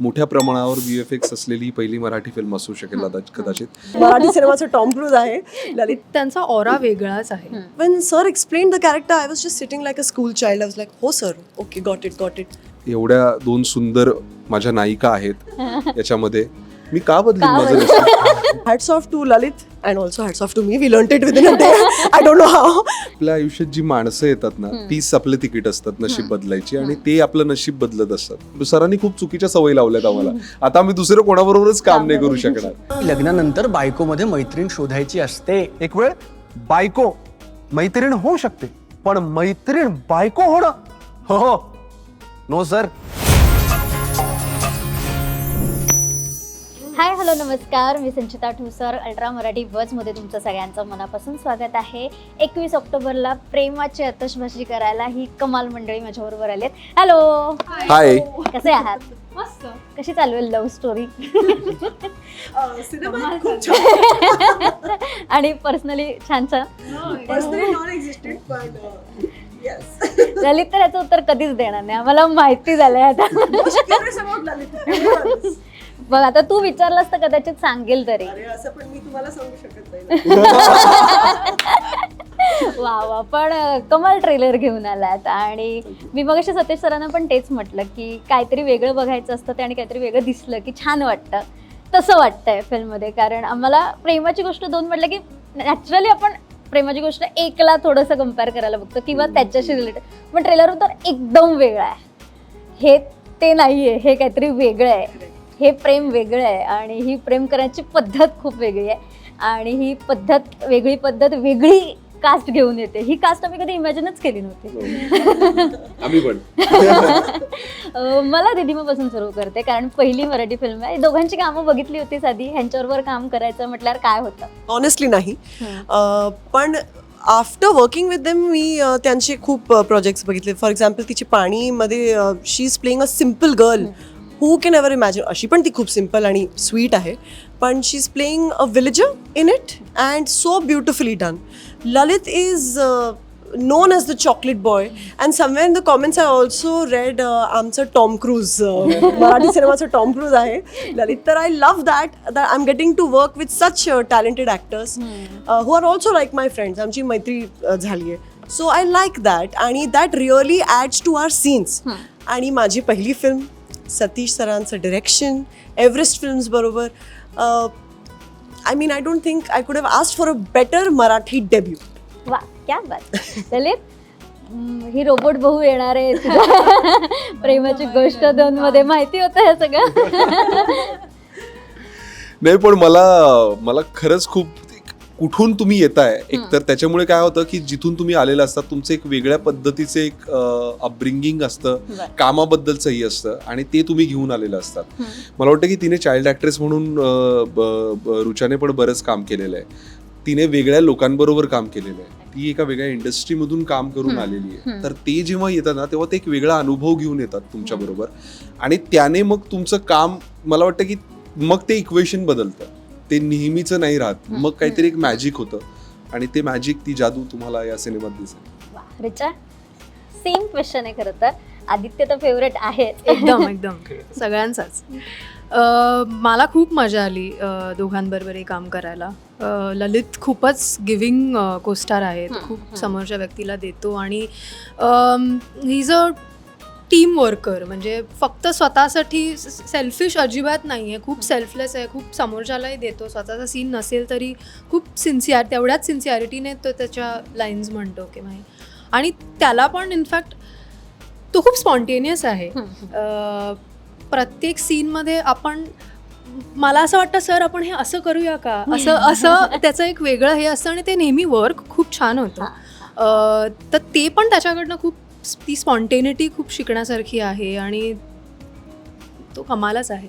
मोठ्या प्रमाणावर V F X असलेली ही पहिली मराठी फिल्म असू शकेल कदाच- कदाचित मराठी सिनेमाचं टॉम क्रूज आहे. ललित त्यांचा ऑरा वेगळाच आहे. sir explained the character i was just sitting like a school child. I was like oh sir. Okay got it got it. एवढ्या दोन सुंदर माझ्या नायिका आहेत. याच्यामध्ये मी का बदलेन माझं off to lalit. And also hats off to me. We learnt it within a day. I don't know how. आपल्या आयुष्यात जी माणसं येतात ना तीच आपलं तिकीट असतात नशीब बदलायची आणि ते आपलं नशीब बदलत असतात. सरांनी खूप चुकीच्या सवयी लावल्यात आम्हाला. आता आम्ही दुसरं कोणाबरोबरच काम नाही करू शकणार. लग्नानंतर बायकोमध्ये मैत्रीण शोधायची असते. एक वेळ बायको मैत्रीण होऊ शकते पण मैत्रीण बायको होणं? हो हो. नो सर हॅलो नमस्कार. मी संचिता ठुसर अल्ट्रा मराठी बजमध्ये तुमचं सगळ्यांचं मनापासून स्वागत आहे. एकवीस ऑक्टोबरला प्रेमाची आतषबाजी करायला ही कमाल मंडळी माझ्याबरोबर आलेत हॅलो. हाय कसे आहात? मस्त. कशी चालू आहे लव्ह स्टोरी? आणि पर्सनली छान छान ललित तर याचं उत्तर कधीच देणार नाही. आम्हाला माहिती झालंय आता. बघ आता तू विचारलास तर कदाचित सांगेल तरी. अरे असं पण मी तुम्हाला सांगू शकत नाही वा वा पण कमाल ट्रेलर घेऊन आलात. आणि मी मग सतीश सरांना पण तेच म्हटलं की काहीतरी वेगळं बघायचं असतं ते आणि काहीतरी वेगळं दिसलं की छान वाटतं. तसं वाटतंय फिल्ममध्ये कारण आम्हाला प्रेमाची गोष्ट दोन म्हटलं की नॅचरली आपण प्रेमाची गोष्ट एकला थोडंसं कंपेअर करायला बघतो किंवा त्याच्याशी रिलेटेड पण ट्रेलर तर एकदम वेगळं आहे. हे ते नाही आहे हे काहीतरी वेगळं आहे. हे प्रेम वेगळं आहे आणि ही प्रेम करण्याची पद्धत खूप वेगळी आहे. आणि ही पद्धत वेगळी पद्धत वेगळी कास्ट घेऊन येते. ही कास्ट आम्ही कधी इमॅजिनच केली नव्हती. आम्ही पण. मला दिदीमापासून सुरू करते कारण पहिली मराठी फिल्म आहे. दोघांची कामं बघितली होती आधी ह्यांच्याबरोबर काम करायचं म्हटल्यावर काय होतं? ऑनेस्टली नाही. पण आफ्टर वर्किंग विथ देम मी त्यांचे खूप प्रोजेक्ट्स बघितले. फॉर एक्झाम्पल तिची पाणीमध्ये she is playing a simple girl who can ever imagine अशी पण ती खूप सिंपल आणि स्वीट आहे. पण she is playing a villager in it and so beautifully done Lalit is as the chocolate boy and somewhere in the comments i also read uh, आमचं Tom Cruise Marathi सिनेमाचं Tom Cruise आहे. ललित तर I love that that I am getting to work with such talented actors who are also like my friends आमची मैत्री uh, झाली आहे. So I like that आणि that really adds to our scenes आणि माझी पहिली फिल्म सतीश सरांचं direction Everest Films बरोबर. I mean I don't think I could have asked for a better Marathi debut वा क्या बात. ललित हम्म, ही रोबोट बहू येणार आहे प्रेमाची गोष्ट दोन मध्ये माहिती होतं हे सगळं. नाही पण मला मला खरंच खूप कुठून तुम्ही येताय? एक तर त्याच्यामुळे काय होतं की जिथून तुम्ही आलेला असतात तुमचं एक वेगळ्या पद्धतीचे एक अपब्रिंगिंग असतं. कामाबद्दलचंही असतं आणि ते तुम्ही घेऊन आलेलं असतात. मला वाटतं की तिने चाइल्ड ऍक्ट्रेस म्हणून रुचाने पण बरंच काम केलेलं आहे. तिने वेगळ्या लोकांबरोबर काम केलेलं आहे. ती एका वेगळ्या इंडस्ट्रीमधून काम करून आलेली आहे. तर ते जेव्हा येतात ना तेव्हा ते एक वेगळा अनुभव घेऊन येतात तुमच्या बरोबर आणि त्याने मग तुमचं काम मला वाटतं की मग ते इक्वेशन बदलतं. ते नेहमीचं नाही राहत. मग काहीतरी एक मॅजिक होतं. आणि ते मॅजिक ती जादू तुम्हाला या सिनेमात दिसेल. रिचा सेम क्वेश्चन आहे खरं तर. आदित्य तर फेवरेट आहे एकदम एकदम. सगळ्यांचाच. अं, मला खूप मजा आली अं, दोघांबरोबरही काम करायला. अं, ललित खूपच गिविंग कोस्टार आहे तो खूप समोरच्या व्यक्तीला देतो. आणि he is a team worker म्हणजे फक्त स्वतःसाठी सेल्फिश अजिबात नाही आहे खूप सेल्फलेस आहे. खूप समोरच्यालाही देतो. स्वतःचा सीन नसेल तरी खूप सिन्सिअर तेवढ्याच सिन्सिअरिटीने तो त्याच्या लाईन्स म्हणतो किंवा हे. आणि त्याला पण इनफॅक्ट तो खूप स्पॉन्टेनियस आहे. प्रत्येक सीनमध्ये आपण मला असं वाटतं सर आपण हे असं करूया का? असं असं त्याचं एक वेगळं हे असतं आणि ते नेहमी वर्क खूप छान होतं. तर ते पण त्याच्याकडनं खूप ती स्पॉन्टेनिटी खूप शिकण्यासारखी आहे आणि तो कमालच आहे.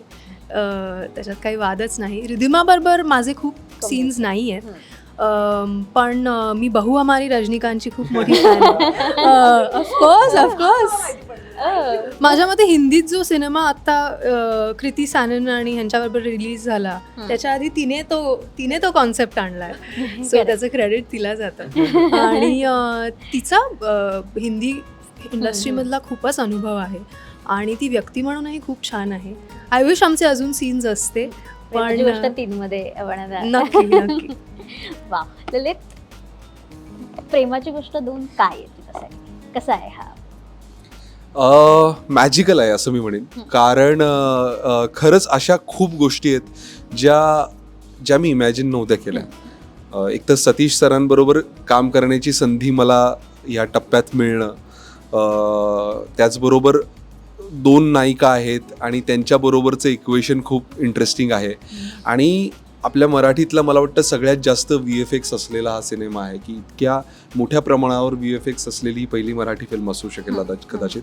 त्याच्यात काही वादच नाही. रिधिमाबरोबर माझे खूप सीन्स नाही आहेत. पण मी बहु हमारी रजनीकांतची खूप मोठी फॅन ऑफकोर्स ऑफकोर्स माझ्या मते हिंदीत जो सिनेमा आता कृती सानन आणि ह्यांच्याबरोबर रिलीज झाला त्याच्या आधी तिने तो तिने तो कॉन्सेप्ट आणलाय. सो त्याचं क्रेडिट तिला जातं. आणि तिचा हिंदी इंडस्ट्रीमधला खूपच अनुभव आहे. आणि ती व्यक्ती म्हणूनही खूप छान आहे. आय विश आमचे अजून सीन्स असते प्रेमाची पण गोष्ट तीन मध्ये आपण नक्की नक्की. वा ललित प्रेमाची गोष्ट दोन काय कसं आहे कसा आहे हा? मॅजिकल आहे असं मी म्हणेन. कारण खरंच अशा खूप गोष्टी आहेत ज्या ज्या मी इमॅजिन नव्हत्या केल्या. एक तर सतीश सरांबरोबर काम करण्याची संधी मला या टप्प्यात मिळणं त्याचबरोबर दोन नायिका आहेत आणि त्यांच्याबरोबरचं इक्वेशन खूप इंटरेस्टिंग आहे. आणि आपल्या मराठीतला मला वाटतं सगळ्यात जास्त व्ही एफ एक्स असलेला हा सिनेमा आहे की इतक्या मोठ्या प्रमाणावर व्ही एफ एक्स असलेली ही पहिली मराठी फिल्म असू शकेल कदाच- कदाचित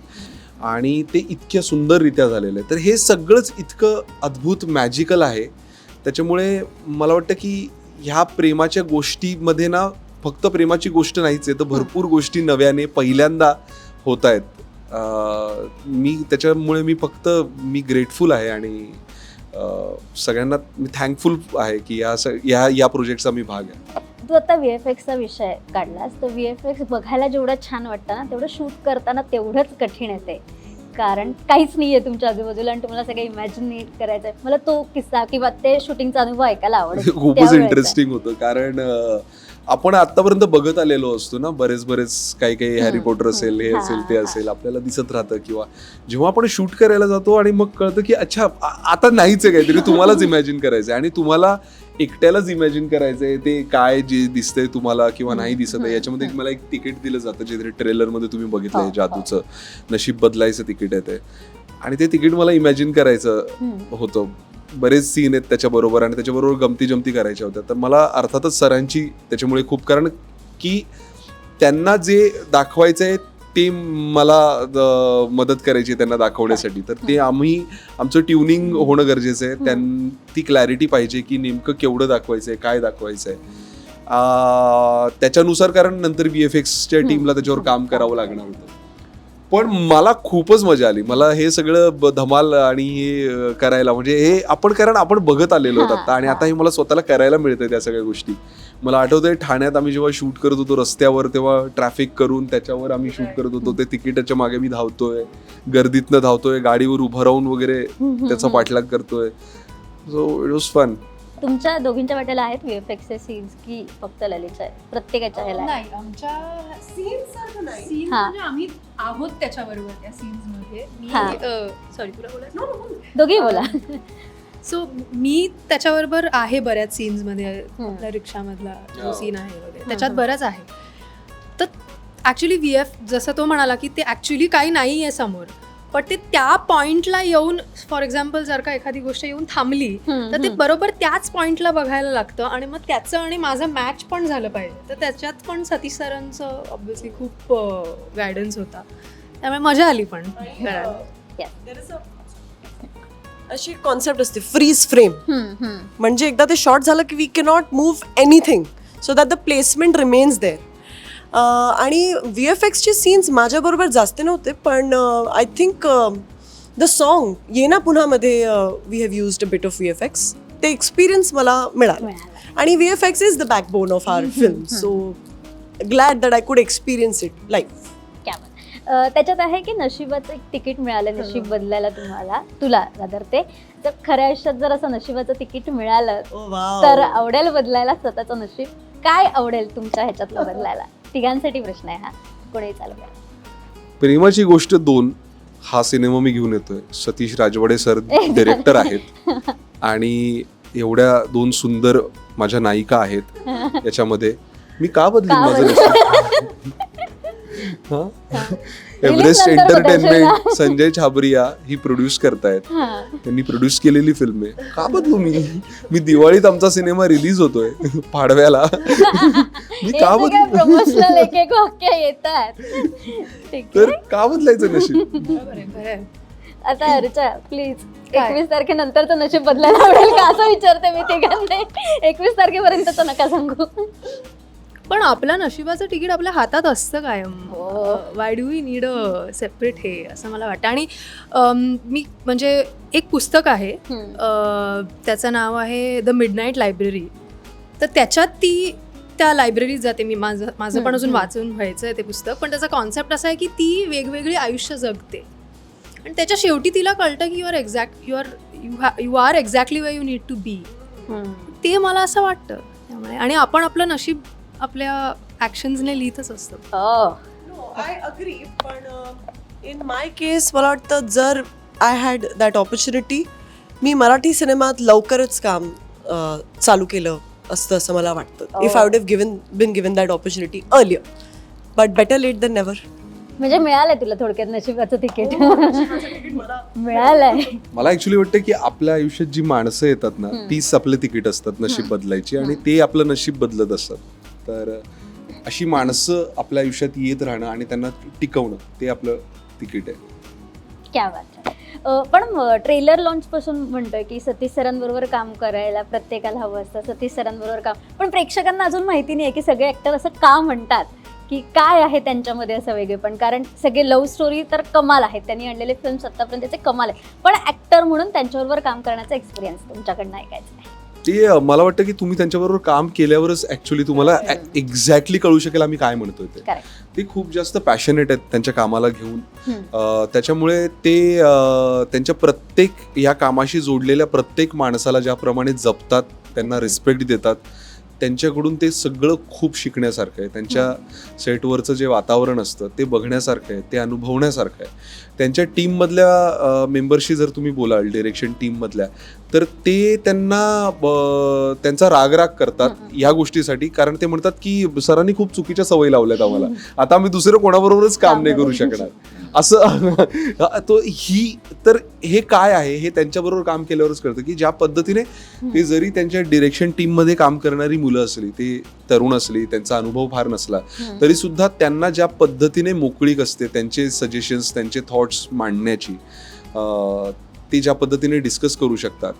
आणि ते इतक्या सुंदररित्या झालेलं आहे. तर हे सगळंच इतकं अद्भुत मॅजिकल आहे. त्याच्यामुळे मला वाटतं की ह्या प्रेमाच्या गोष्टीमध्ये ना फक्त प्रेमाची गोष्ट नाहीच आहे तर भरपूर गोष्टी नव्याने पहिल्यांदा होत आहेत मी त्याच्यामुळे मी फक्त मी ग्रेटफुल आहे आणि सगळ्यांना मी थँकफुल आहे की या या या प्रोजेक्टचा मी भाग आहे. तू आता व्ही एफ एक्सचा विषय काढलास तर व्ही एफ एक्स बघायला जेवढं छान वाटतं ना तेवढं शूट करताना तेवढंच कठीण येते. कारण काहीच नाही आहे तुमच्या आजूबाजूला आणि तुम्हाला सगळं इमॅजिन करायचं आहे मला तो किस्सा किंवा ते शूटिंगचा अनुभव ऐकायला आवडेल. खूपच. इंटरेस्टिंग होतं. कारण आपण आतापर्यंत बघत आलेलो असतो ना बरेच बरेच काही काही हॅरी पॉटर असेल हे. असेल हा, ते हा. असेल आपल्याला दिसत राहतं किंवा जेव्हा आपण शूट करायला जातो आणि मग कळतं की अच्छा आता नाहीच आहे काहीतरी तुम्हालाच इमॅजिन करायचंय आणि तुम्हाला एकट्यालाच इमॅजिन करायचंय ते काय जे दिसतंय तुम्हाला किंवा नाही दिसत आहे याच्यामध्ये. मला एक तिकीट दिलं जातं जे ट्रेलरमध्ये तुम्ही बघितलंय हो, जादूचं नशीब बदलायचं तिकीट आहे ते आणि ते तिकीट मला इमॅजिन करायचं. होतं. बरेच सीन आहेत त्याच्याबरोबर आणि त्याच्याबरोबर गमती जमती करायच्या होत्या. तर मला अर्थातच सरांची त्याच्यामुळे खूप कारण की त्यांना जे दाखवायचं आहे ते मला मदत करायची त्यांना दाखवण्यासाठी. तर ते आम्ही आमचं ट्युनिंग होणं गरजेचं आहे. त्यां ती क्लॅरिटी पाहिजे की नेमकं केवढं दाखवायचं आहे काय दाखवायचं आहे त्याच्यानुसार कारण नंतर बी एफ एक्सच्या टीमला त्याच्यावर काम करावं लागणार होतं. पण मला खूपच मजा आली. मला हे सगळं धमाल आणि हे करायला म्हणजे हे आपण कारण आपण बघत आलेलो आहोत हा, आता आणि. आता हे मला स्वतःला करायला मिळतंय त्या सगळ्या गोष्टी. मला आठवतंय ठाण्यात आम्ही जेव्हा शूट करत होतो रस्त्यावर तेव्हा ट्रॅफिक करून त्याच्यावर आम्ही शूट करत होतो. ते तिकिटाच्या मागे मी धावतोय गर्दीतनं धावतोय गाडीवर उभं राहून वगैरे त्याचा पाठलाग करतोय. सो इट वॉज फन तुमच्या दोघींच्या वाट्याला आहेत व्ही एफ एक्सचे सीन्स की फक्त ललितच्या आहेत प्रत्येकाच्या ह्याला आहे? नाही आमच्या सीन हा. म्हणजे आम्ही आहोत त्याच्याबरोबर त्या सीन्समध्ये हा. सॉरी तुला बोलायचं दोघी बोला सो मी त्याच्याबरोबर आहे बऱ्याच सीन्समध्ये हम्म. आपल्या रिक्षामधला जो हो. सीन आहे वगैरे त्याच्यात हम्म. बरंच आहे तर ॲक्च्युली व्ही एफ जसं तो म्हणाला की ते ॲक्च्युली काही नाही आहे समोर पण ते त्या पॉइंटला येऊन फॉर एक्झाम्पल जर का एखादी गोष्ट येऊन थांबली तर ते बरोबर त्याच पॉइंटला बघायला लागतं आणि मग त्याचं आणि माझं मॅच पण झालं पाहिजे. तर त्याच्यात पण सतीश सरांचं ऑब्व्हियसली खूप गायडन्स होता. त्यामुळे मजा आली पण करायला. अशी कॉन्सेप्ट असते फ्रीज फ्रेम. म्हणजे एकदा ते शॉर्ट झालं की we cannot move anything so that the placement remains there आणि व्ही एफ एक्सचे सीन्स माझ्याबरोबर जास्त नव्हते पण आय थिंक द सॉन्ग ये ना पुन्हामध्ये we have used a bit of V F X ते एक्सपिरियन्स मला मिळालं. आणि V F X is the backbone of our film so glad that I could experience it life त्याच्यात आहे की नशिबाचं एक तिकीट मिळालं नशीब बदलायला तुम्हाला तुला रादर ते. तर खऱ्या आयुष्यात जर असं नशिबाचं तिकीट मिळालं तर आवडेल बदलायला स्वतःचं नशीब. काय आवडेल तुमच्या ह्याच्यातलं बदलायला? तिघांसाठी प्रश्न आहे हा कोणी चालू करा. प्रेमाची गोष्ट दोन हा सिनेमा मी घेऊन येतोय सतीश राजवाडे सर डिरेक्टर आहेत आणि एवढ्या दोन सुंदर माझ्या नायिका आहेत याच्यामध्ये मी का बदलीन का माझं? हा? एव्हरेस्ट एंटरटेनमेंट संजय छाबरिया ही प्रोड्यूस करतायत. हा. त्यांनी प्रोड्यूस केलेली फिल्म आहे. का बदलू मी? मी दिवाळीत आमचा सिनेमा रिलीज होतोय. पाडव्याला. मी हे का बदलू? तर का बदलायचं नशीब. आता ऋचा प्लीज? एकवीस तारखेनंतरचं नशीब बदलायला आवडेल का? असं विचारते मी तिघांना. एकवीस तारखेपर्यंतचं नका सांगू. पण आपल्या नशिबाचं तिकीट आपल्या हातात असतं कायम. Why do we need a separate हे असं मला वाटतं. आणि अम, मी म्हणजे एक पुस्तक आहे. अ, त्याचं नाव आहे द मिडनाईट लायब्ररी तर त्याच्यात ती त्या लायब्ररीत जाते मी. माझं माझं पण अजून हम्म. वाचून व्हायचं आहे ते पुस्तक. पण त्याचा कॉन्सेप्ट असा आहे की ती वेगवेगळी आयुष्य जगते. आणि त्याच्या शेवटी तिला कळतं की युआर एक्झॅक्ट युआर यू हॅ you are exactly way you need to be ते मला असं वाटतं. त्यामुळे आणि आपण आपलं नशीब आपल्या ॲक्शन्सने लिहितच असतो. आय अग्री पण इन माय केस मला वाटतं जर आय हॅड दॅट ऑपॉर्च्युनिटी मी मराठी सिनेमात लवकरच काम अ, चालू केलं असतं असं मला वाटतं. If I would have given been given that opportunity earlier but better late than never म्हणजे मिळालंय तुला थोडक्यात नशिबाचं तिकीट. मिळालंय. मला ऍक्च्युली वाटतं की आपल्या आयुष्यात जी माणसं येतात ना तीच आपलं तिकीट असतात नशीब बदलायची आणि ते आपलं नशीब बदलत असतात. तर अशी माणसं आपल्या आयुष्यात येत राहणं आणि त्यांना टिकवणं ते आपलं तिकीट आहे. क्या बात पण ट्रेलर लॉन्च पासून म्हणतोय की सतीश सरांबरोबर काम करायला प्रत्येकाला हवं असतं सतीश सरांबरोबर काम. पण प्रेक्षकांना अजून माहिती नाही की सगळे ऍक्टर असं का म्हणतात की काय आहे त्यांच्यामध्ये असं वेगळे. पण कारण सगळे लव्ह स्टोरी तर कमाल आहेत. त्यांनी आणलेले फिल्म्स आतापर्यंतचे कमाल आहे पण ऍक्टर म्हणून त्यांच्याबरोबर काम करण्याचा एक्सपिरियन्स तुमच्याकडनं ऐकायचं आहे. ते मला वाटतं की तुम्ही त्यांच्याबरोबर काम केल्यावरच ऍक्च्युली तुम्हाला एक्झॅक्टली कळू शकेल आम्ही काय म्हणतोय ते. ते खूप जास्त पॅशनेट आहेत त्यांच्या कामाला घेऊन. त्याच्यामुळे ते त्यांच्या प्रत्येक या कामाशी जोडलेल्या प्रत्येक माणसाला ज्याप्रमाणे जपतात त्यांना रिस्पेक्ट देतात त्यांच्याकडून ते सगळं खूप शिकण्यासारखं आहे. त्यांच्या सेटवरचं जे वातावरण असतं ते बघण्यासारखं आहे ते अनुभवण्यासारखं आहे. त्यांच्या टीममधल्या मेंबरशी जर तुम्ही बोलाल डिरेक्शन टीममधल्या तर ते त्यांना त्यांचा रागराग करतात या गोष्टीसाठी. कारण ते म्हणतात की सरांनी खूप चुकीच्या सवयी लावल्यात आम्हाला. आता आम्ही दुसरं कोणाबरोबरच काम नाही करू शकणार. असं तो ही तर हे काय आहे? हे त्यांच्याबरोबर काम केल्यावरच कळतं की ज्या पद्धतीने ते जरी त्यांच्या डिरेक्शन टीममध्ये काम करणारी मुलं असली ते तरुण असली त्यांचा अनुभव फार नसला तरी सुद्धा त्यांना ज्या पद्धतीने मोकळीक असते त्यांचे सजेशन्स त्यांचे थॉट्स मांडण्याची ते ज्या पद्धतीने डिस्कस करू शकतात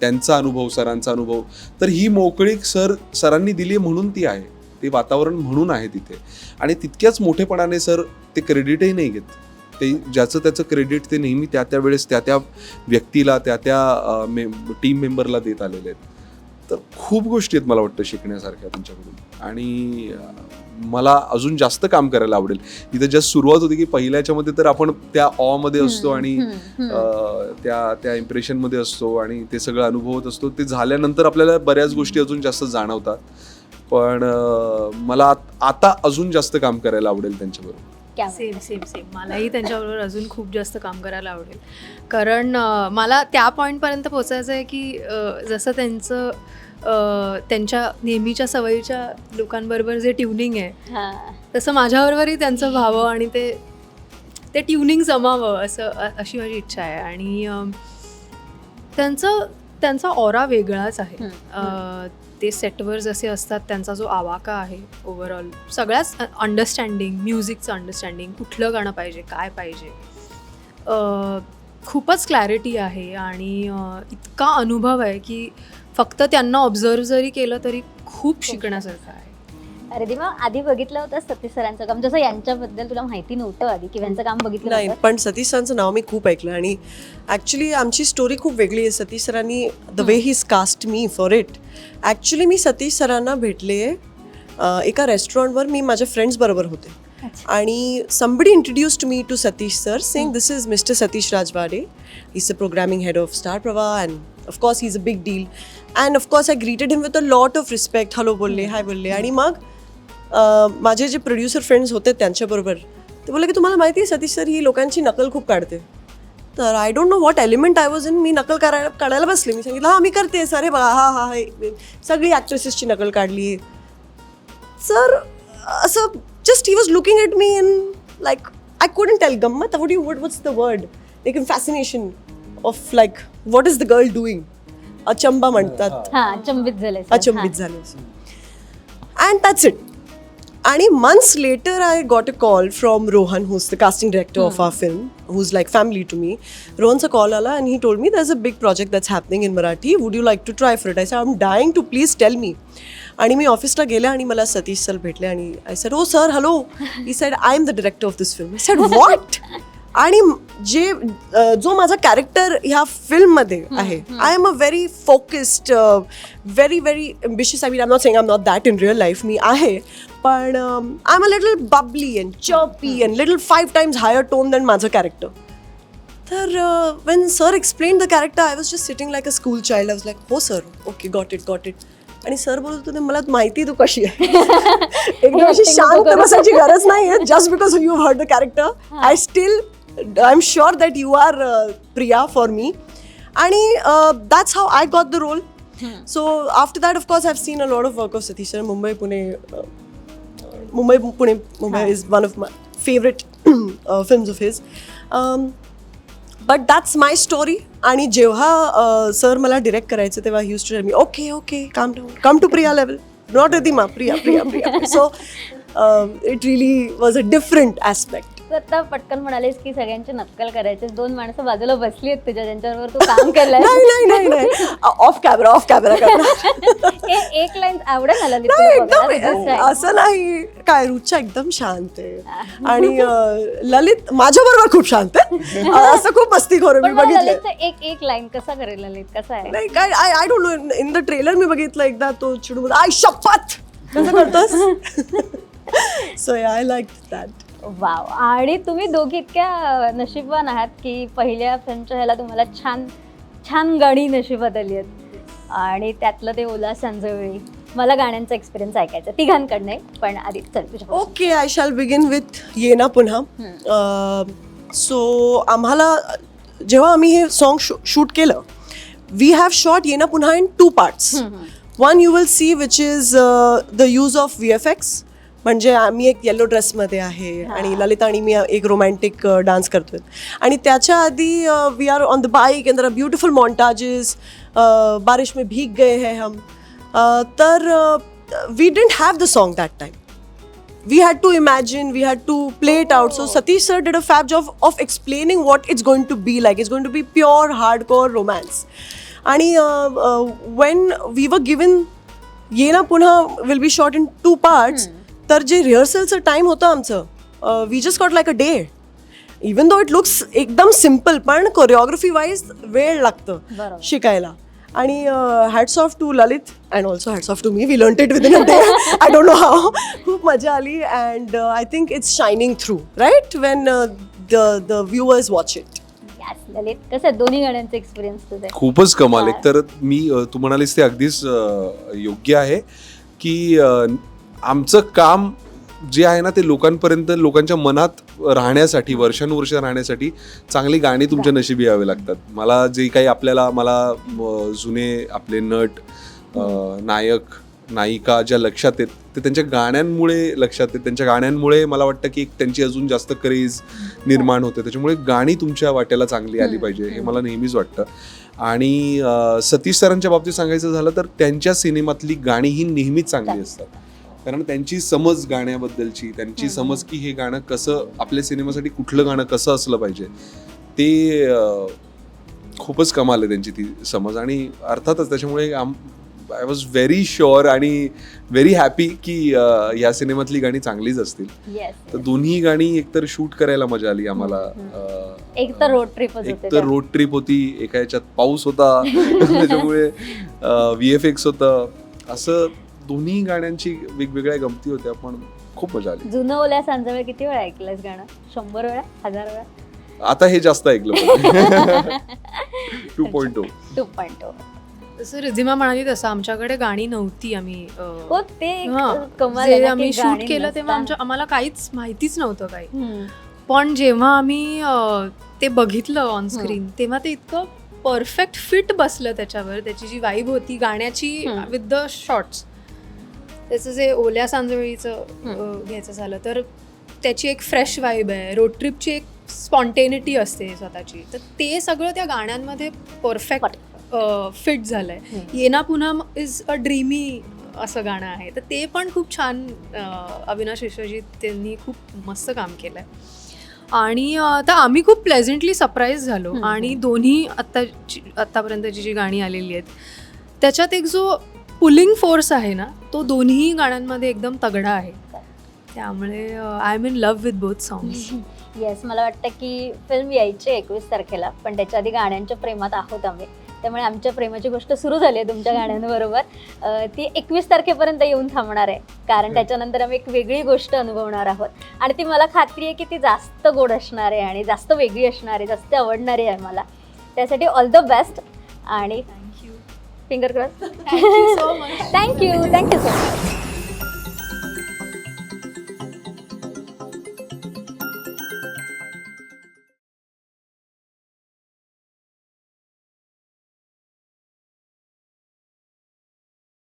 त्यांचा अनुभव सरांचा अनुभव तर ही मोकळीक सर सरांनी दिली म्हणून ती आहे. ते वातावरण म्हणून आहे तिथे. आणि तितक्याच मोठेपणाने सर ते क्रेडिटही नाही घेत. ते ज्याचं त्याचं क्रेडिट ते नेहमी त्या त्या वेळेस त्या त्या व्यक्तीला त्या त्या टीम मेंबरला देत आलेले आहेत. तर खूप गोष्टी आहेत मला वाटतं शिकण्यासारख्या त्यांच्याकडून आणि मला अजून जास्त काम करायला आवडेल. इथं जस्ट सुरुवात होती की पहिल्या याच्यामध्ये तर आपण त्या ऑ मध्ये असतो आणि त्या त्या इम्प्रेशनमध्ये असतो आणि ते सगळं अनुभवत असतो. ते झाल्यानंतर आपल्याला बऱ्याच गोष्टी अजून जास्त जाणवतात. पण मला आत- आता अजून जास्त काम करायला आवडेल त्यांच्याबरोबर. क्या सेम सेम सेम मलाही त्यांच्याबरोबर अजून खूप जास्त काम करायला आवडेल. कारण अं, मला त्या पॉईंटपर्यंत पोचायचं आहे की अं, जसं त्यांचं अं, त्यांच्या नेहमीच्या सवयीच्या लोकांबरोबर जे ट्युनिंग आहे हा. तसं माझ्याबरोबरही त्यांचं व्हावं आणि ते ते ट्युनिंग जमावं असं अ- अशी माझी इच्छा आहे. आणि अम, त्यांचं त्यांचा ऑरा वेगळाच आहे. हम्म, अ, ते सेटवर जसे असतात त्यांचा जो आवाका आहे ओव्हरऑल सगळ्याच अंडरस्टँडिंग म्युझिकचं अंडरस्टँडिंग कुठलं गाणं पाहिजे काय पाहिजे खूपच क्लॅरिटी आहे आणि इतका अनुभव आहे की फक्त त्यांना ऑब्झर्व जरी केलं तरी खूप शिकण्यासारखं आहे. अरे दिमा आधी बघितलं होतं सतीश सरांचं काम. जसं यांच्याबद्दल तुला माहिती नव्हतं आधी की यांचं काम बघितलं नाही पण सतीश सरांचं नाव मी खूप ऐकलं आणि ॲक्च्युली आमची स्टोरी खूप वेगळी आहे. सतीश सरांनी the way he cast me for it actually मी सतीश सरांना भेटले अं, एका रेस्टॉरंटवर मी माझ्या फ्रेंड्स बरोबर होते. अच्छा. आणि somebody introduced me to Satish sir saying this is mister Satish Rajwade. Is the programming head of Star Prabha and of course he is a big deal and of course I greeted him with a lot of respect hello बोलले hi बोलले. आणि मग अं, माझे जे producer friends होते त्यांच्याबरोबर ते बोलले की तुम्हाला माहिती आहे सतीश सर ही लोकांची नकल खूप काढते. तर I don't know what element I was in मी नकल करायला काढायला बसले. मी सांगितलं हा मी करते सर हे बघा हा हा हे सगळी ॲक्ट्रेसेसची नकल काढली. आहे सर असं just he was looking at me in like I couldn't tell गंमत what you what what's the word like in fascination of like what is the girl doing अचंबा म्हणतात. हा चंबित झाले. अचंबित झाले अँड दॅट्स इट आणि months later I got a call from Rohan who's the casting director of our film who's like family to me रोहनचा call आला आणि he told me that's a big project that's happening in Marathi would you like to try for it I I am dying to please tell me आणि मी ऑफिसला गेले आणि मला Satish sir भेटले आणि I said oh sir hello he said I am the director of this film I said what आणि जे जो माझा कॅरेक्टर ह्या फिल्ममध्ये आहे I am a very focused very very ambitious I mean I not saying I am not that in real life मी आहे पण I am a little bubbly and choppy and little five times higher tone than माझं character तर when sir explain the character I was just sitting like a school child I was like हो sir okay got it got it आणि sir बोलत होते मला माहिती तू कशी आहे एकदम अशी शांत. बसायची गरज नाही आहे just because you heard the character I still I am sure that you are Priya for me आणि that's how I got the role so after that of course have seen a lot of work of Satish sir Mumbai Pune uh, Mumbai Pune Mumbai is one of my favourite films of his but that's my story आणि जेव्हा sir मला direct करायचं तेव्हा use to me okay okay calm down come to Priya level not Ridhima Priya Priya Priya so it really was a different aspect तू आता पटकन म्हणालीस की सगळ्यांची नक्कल करायची दोन माणसं बाजूला बसली आहेत तुझ्या ज्यांच्यावर तू काम केलंय नाही नाही नाही नाही. ऑफ कॅमेरा ऑफ कॅमेरा एक लाईन आवडेल मला. असं नाही. काय रुचा एकदम शांत आहे. आणि ललित माझ्या बरोबर खूप शांत आहे. असं खूप मस्तीखोर आहे, पण मी ललितचं एक एक लाईन कसा करेल ललित? कसा आहे? नाही काय I I don't know in the trailer मी बघितलं एकदा तो चिडून आय शपथ! कसं करतोस. So I like that wow. आणि तुम्ही दोघी इतक्या नशीबवान आहात की पहिल्या फिल्मच्या ह्याला तुम्हाला छान छान गाणी नशिबात आली आहेत. आणि त्यातलं ते ओला संजवेळी मला गाण्यांचा एक्सपिरियन्स ऐकायचा तिघांकडनं आहे, पण आधी चल okay I shall begin with Yena Punha. So आम्हाला जेव्हा आम्ही हे सॉन्ग शूट केलं we have shot Yena Punha in two parts one you will see which is the use of V F X म्हणजे आम्ही एक येलो ड्रेसमध्ये आहे आणि ललिता आणि मी एक रोमॅन्टिक डान्स करतोय. आणि त्याच्या आधी we are on the bike and beautiful montages बारिश मे भीग गे है हम. तर we didn't have the song that time we had to imagine we had to play it out so Satish sir did a fab job of explaining what is going to be like is going to be pure hard core romance आणि when we were given Yena Punha will be shot in two parts तर जे रिहर्सलचं time होतं आमचं we just got like a day even though it looks एकदम simple पण choreography wise वेळ लागतं. शिकायला. आणि hats off to Lalit and also hats off to me we learn it within a day I don't know how खूप मजा आली and I think it's shining through right when the the viewers watch it दोन्ही खूपच कमाल. एक तर मी तू म्हणालीस ते अगदीच योग्य आहे की आमचं काम जे आहे ना ते लोकांपर्यंत लोकांच्या मनात राहण्यासाठी वर्षानुवर्ष राहण्यासाठी चांगली गाणी तुमच्या नशिबी यावे लागतात. मला जे काही आपल्याला मला जुने आपले नट नायक नायिका ज्या लक्षात आहेत ते त्यांच्या गाण्यांमुळे लक्षात आहेत. त्यांच्या गाण्यांमुळे मला वाटतं की एक त्यांची अजून जास्त क्रेज निर्माण होते. त्याच्यामुळे गाणी तुमच्या वाट्याला चांगली आली पाहिजे हे मला नेहमीच वाटतं. आणि सतीश सरांच्या बाबतीत सांगायचं झालं तर त्यांच्या सिनेमातली गाणी ही नेहमीच चांगली असतात. कारण त्यांची समज गाण्याबद्दलची त्यांची समज की हे गाणं कसं आपल्या सिनेमासाठी कुठलं गाणं कसं असलं पाहिजे ते खूपच कमाल आहे त्यांची ती समज. आणि अर्थातच त्याच्यामुळे आय वॉज व्हेरी शुअर आणि व्हेरी हॅपी की अ, या सिनेमातली गाणी चांगलीच असतील. तर दोन्ही गाणी एकतर शूट करायला मजा आली आम्हाला अ, एक तर रोड ट्रिपच एक होते तर रोड ट्रिप होती एका ह्याच्यात पाऊस होता. त्याच्यामुळे व्ही एफ एक्स होतं. असं दोन्ही गाण्यांची वेगवेगळ्या गमती होत्या पण खूप मजा आली. जुनं ओल्या सांजवेळ किती वेळा ऐकलंस गाणं? शंभर वेळा? हजार वेळा? आता हे जास्त ऐकलं to point to to point जसं रिझिमा म्हणाली तसं आमच्याकडे गाणी नव्हती आम्ही हो ते आम्ही शूट केलं तेव्हा. आमच्या आम्हाला काहीच माहितीच नव्हतं काही. पण जेव्हा आम्ही ते बघितलं ऑन स्क्रीन तेव्हा ते इतकं परफेक्ट फिट बसलं त्याच्यावर त्याची जी वाईब होती गाण्याची. विथ द शॉर्ट्स त्याचं जे ओल्या सांजवेळीचं अ, घ्यायचं झालं तर त्याची एक फ्रेश वाईब आहे. रोड ट्रिपची एक स्पॉन्टेनिटी असते स्वतःची. तर ते सगळं त्या गाण्यांमध्ये परफेक्ट फिट झालंय. Yena Punha is a dreamy असं गाणं आहे. तर ते पण खूप छान अविनाश विश्वजित त्यांनी खूप मस्त काम केलं आहे आणि तर आम्ही खूप प्लेझेंटली सरप्राईज झालो. आणि. दोन्ही आत्ताची आत्तापर्यंतची जी गाणी आलेली आहेत त्याच्यात एक जो पुलिंग फोर्स आहे ना तो दोन्ही गाण्यांमध्ये एकदम तगडा आहे. त्यामुळे I am in love with both songs yes मला वाटतं की फिल्म यायची एकवीस तारखेला पण त्याच्या आधी गाण्यांच्या प्रेमात आहोत आम्ही. त्यामुळे आमच्या प्रेमाची गोष्ट सुरू झाली आहे तुमच्या गाण्यांबरोबर. ती एकवीस तारखेपर्यंत येऊन थांबणार आहे. कारण त्याच्यानंतर आम्ही एक वेगळी गोष्ट अनुभवणार आहोत. आणि ती मला खात्री आहे की ती जास्त गोड असणार आहे आणि जास्त वेगळी असणार आहे जास्त आवडणारी आहे मला. त्यासाठी ऑल द बेस्ट आणि finger crossed. Thank you so much. Thank you. Thank you so much.